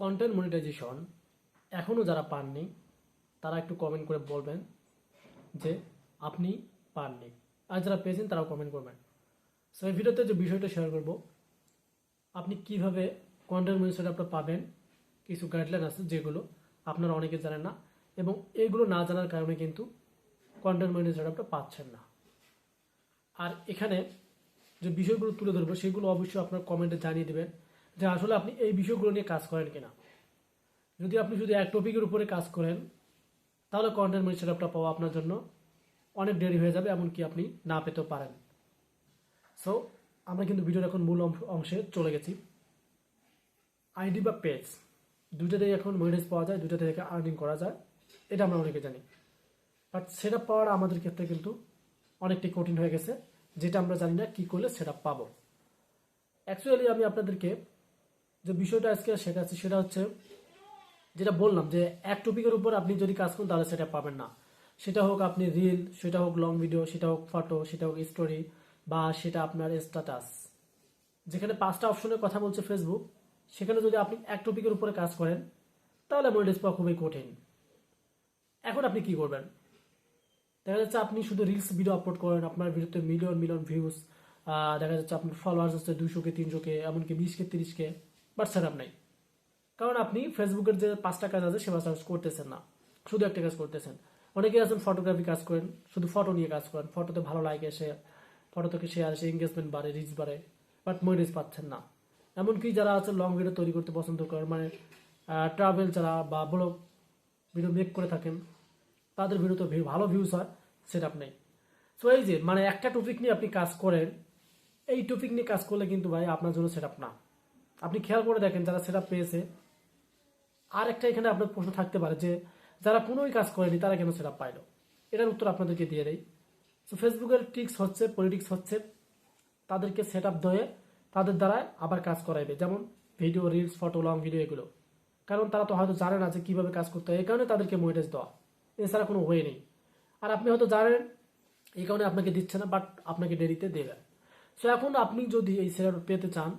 Content monetization এখনও যারা পাননি, তারা একটু কমেন্ট করে বলবেন যে আপনি পাননি। আর যারা পেয়েছেন, তারাও কমেন্ট করবেন। সো এই ভিডিওতে যে বিষয়টা শেয়ার করব, আপনি কীভাবে কন্টেন্ট মনিটাইজেশন আপনার পাবেন, কিছু গাইডলাইন আছে যেগুলো আপনারা অনেকে জানেন না, এবং এগুলো না জানার কারণে কিন্তু কন্টেন্ট মনিটাইজেশন আপনারা পাচ্ছেন না। আর এখানে যে বিষয়গুলো তুলে ধরবো, সেগুলো অবশ্যই আপনার কমেন্টে জানিয়ে দেবেন। যে আসলে আপনি এই বিষয়গুলো নিয়ে কাজ করেন কিনা। যদি আপনি যদি এক টপিকের উপরে কাজ করেন, তাহলে কন্টেন্ট মনিটাইজেশনটা পাওয়া আপনার জন্য অনেক দেরি হয়ে যাবে, এমনকি আপনি না পেতেও পারেন। সো আমরা কিন্তু ভিডিওর এখন মূল অংশ- অংশে চলে গেছি। আইডি বা পেজ দুইটাতেই এখন মনিটাইজ পাওয়া যায়, দুইটা থেকে আর্নিং করা যায়, এটা আমরা অনেকে জানি। বাট সেটা পাওয়ার আমাদের ক্ষেত্রে কিন্তু অনেকটাই কঠিন হয়ে গেছে, যেটা আমরা জানি না কী করলে সেটা পাবো। অ্যাকচুয়ালি আমি আপনাদেরকে যে বিষয়টা আজকে শেখাচ্ছি সেটা হচ্ছে যেটা বললাম যে এক টপিকের উপর আপনি যদি কাজ করেন তাহলে সেটা পাবেন না। সেটা হোক আপনি রিল সেটা হোক লং ভিডিও সেটা হোক ফটো সেটা হোক স্টোরি বা সেটা আপনার স্ট্যাটাস যেখানে পাঁচটা অপশনের কথা বলছে ফেসবুক সেখানে যদি আপনি এক টপিকের উপরে কাজ করেন, তাহলে মনিটাইজ পাওয়া খুবই কঠিন। এখন আপনি কি করবেন? দেখা যাচ্ছে আপনি শুধু রিলস ভিডিও আপলোড করেন, আপনার ভিডিওতে মিলিয়ন মিলিয়ন ভিউজ দেখা যাচ্ছে আপনার ফলোয়ার্স হচ্ছে দুশো কে, তিনশো কে, এমনকি বিশ কে, তিরিশ কে। বাট সেট নাই। কারণ আপনি ফেসবুকের যে পাঁচটা কাজ আছে সে পাঁচটা কাজ করতেছেন না। শুধু একটা কাজ করতেছেন। অনেকে আছেন ফটোগ্রাফি কাজ করেন, শুধু ফটো নিয়ে কাজ করেন। ফটোতে ভালো লাইক এসে ফটো থেকে শেয়ার এসে এঙ্গেজমেন্ট বাড়ে রিচ বাড়ে বাট মনিটাইজ পাচ্ছেন না। এমনকি যারা আছে লং ভিডিও তৈরি করতে পছন্দ করেন মানে ট্রাভেল যারা বা ব্লগ ভিডিও মেক করে থাকেন, তাদের ভিডিওতে view- ভালো ভিউজ হয়, সেট আপ নেই। সো এই যে মানে একটা টপিক নিয়ে আপনি কাজ করেন, এই টপিক নিয়ে কাজ করলে কিন্তু ভাই আপনার জন্য সেট না। আপনি খেয়াল করে দেখেন যারা সেট পেয়েছে। আর একটা এখানে আপনার প্রশ্ন থাকতে পারে যে, যারা কোনোই কাজ করেনি, তারা কেন সেট পাইলো? এটার উত্তর আপনাদেরকে দিয়ে দেয় তো ফেসবুকের টিক্স হচ্ছে পলিটিক্স হচ্ছে, তাদেরকে সেট আপ দিয়ে তাদের দ্বারা আবার কাজ করাইবে। যেমন video reels photo long video এগুলো। কারণ তারা তো হয়তো জানে না যে কীভাবে কাজ করতে হয়, এই কারণে তাদেরকে মনিটাইজ দেওয়া। এছাড়া কোনো ওয়ে নেই। আর আপনি হয়তো জানেন, এই কারণে আপনাকে দিচ্ছে না বাট আপনাকে দেরিতে দেবে সো এখন আপনি যদি এই সেট পেতে চান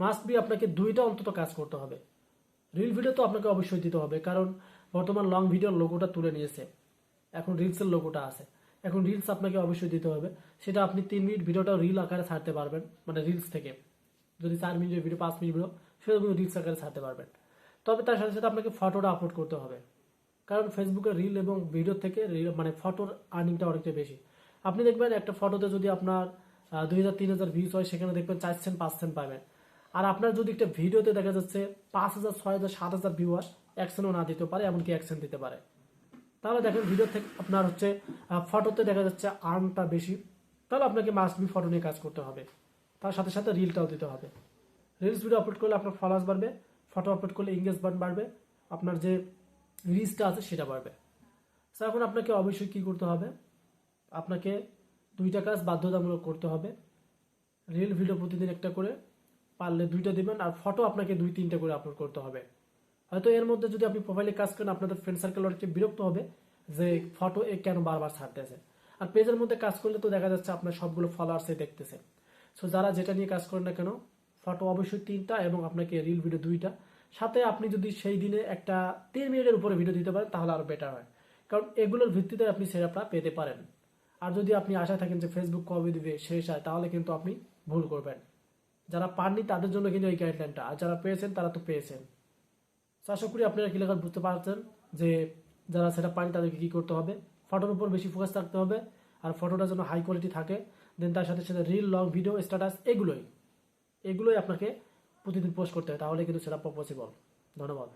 মাস্ট বি আপনাকে দুইটা অন্তত কাজ করতে হবে। রিল ভিডিও তো আপনাকে অবশ্যই দিতে হবে, কারণ বর্তমান লং ভিডিওর লোগোটা তুলে নিয়েছে। এখন রিলসের লোগোটা আছে। এখন রিলস আপনাকে অবশ্যই দিতে হবে। সেটা আপনি তিন মিনিট ভিডিওটা রিল আকারে ছাড়তে পারবেন মানে রিলস থেকে। যদি চার মিনিটের ভিডিও পাঁচ মিনিট ভিডিও সেটা কিন্তু রিলস আকারে ছাড়তে পারবেন। তবে তার সাথে সাথে আপনাকে ফটোটা আপলোড করতে হবে। কারণ ফেসবুকে রিল এবং ভিডিও থেকে মানে ফটোর আর্নিংটা অনেকটা বেশি। আপনি দেখবেন একটা ফটোতে যদি আপনার দুই হাজার, তিন হাজার ভিউজ হয়, সেখানে দেখবেন চার সেন্ট পাঁচ সেন্ট পাবেন। আর আপনার যদি একটা ভিডিওতে দেখা যাচ্ছে পাঁচ হাজার, ছয় হাজার, সাত হাজার ভিউ এক সেন্টও না দিতে পারে, এমনকি অ্যাকশন দিতে পারে। তাহলে দেখেন ভিডিও থেকে আপনার হচ্ছে ফটোতে দেখা যাচ্ছে আর্নটা বেশি, তাহলে আপনাকে মাস্ট বি ফটো নিয়ে কাজ করতে হবে। তার সাথে সাথে রিলটাও দিতে হবে। রিলস ভিডিও আপলোড করলে আপনার ফলোয়ার্স বাড়বে ফটো আপলোড করলে এঙ্গেজমেন্ট বাড়বে, আপনার যে রিচটা আছে সেটা বাড়বে। স্যার এখন আপনাকে অবশ্যই কি করতে হবে? আপনাকে দুইটা কাজ বাধ্যতামূলক করতে হবে। রিল ভিডিও প্রতিদিন একটা করে পারলে দুইটা দিবেন আর ফটো আপনাকে দুই, তিনটা করে আপলোড করতে হবে। হয়তো এর মধ্যে যদি আপনি প্রোফাইলে কাজ করেন, আপনাদের ফ্রেন্ড সার্কেল অনেকটা বিরক্ত হবে যে ফটো এ কেন বারবার ছাড়তেছে আর পেজের মধ্যে কাজ করলে তো দেখা যাচ্ছে আপনার সবগুলো ফলোয়ার্সে দেখতেছে সো যারা যেটা নিয়ে কাজ করেন না কেন ফটো অবশ্যই তিনটা এবং আপনাকে রিল ভিডিও দুইটা। সাথে আপনি যদি সেই দিনে একটা তিন মিনিটের উপরে ভিডিও দিতে পারেন, তাহলে আরও বেটার হয়। কারণ এগুলোর ভিত্তিতে আপনি সেরাপটা পেতে পারেন। আর যদি আপনি আশা থাকেন যে ফেসবুক কবে দিবে, শেষ হয়, তাহলে কিন্তু আপনি ভুল করবেন। যারা পাননি তাদের জন্য কিন্তু এই গাইডলাইনটা আর যারা পেয়েছেন তারা তো পেয়েছেন। তো আশা করি আপনারা কি লেখা বুঝতে পারছেন যে যারা সেটা পানি তাদেরকে কী করতে হবে? ফটোর উপর বেশি ফোকাস থাকতে হবে আর ফটোটা যেন হাই কোয়ালিটি থাকে। দেন তার সাথে সাথে রিল লং ভিডিও স্ট্যাটাস এগুলোই। এগুলোই আপনাকে প্রতিদিন পোস্ট করতে হবে তাহলে কিন্তু সেটা পসিবল ধন্যবাদ।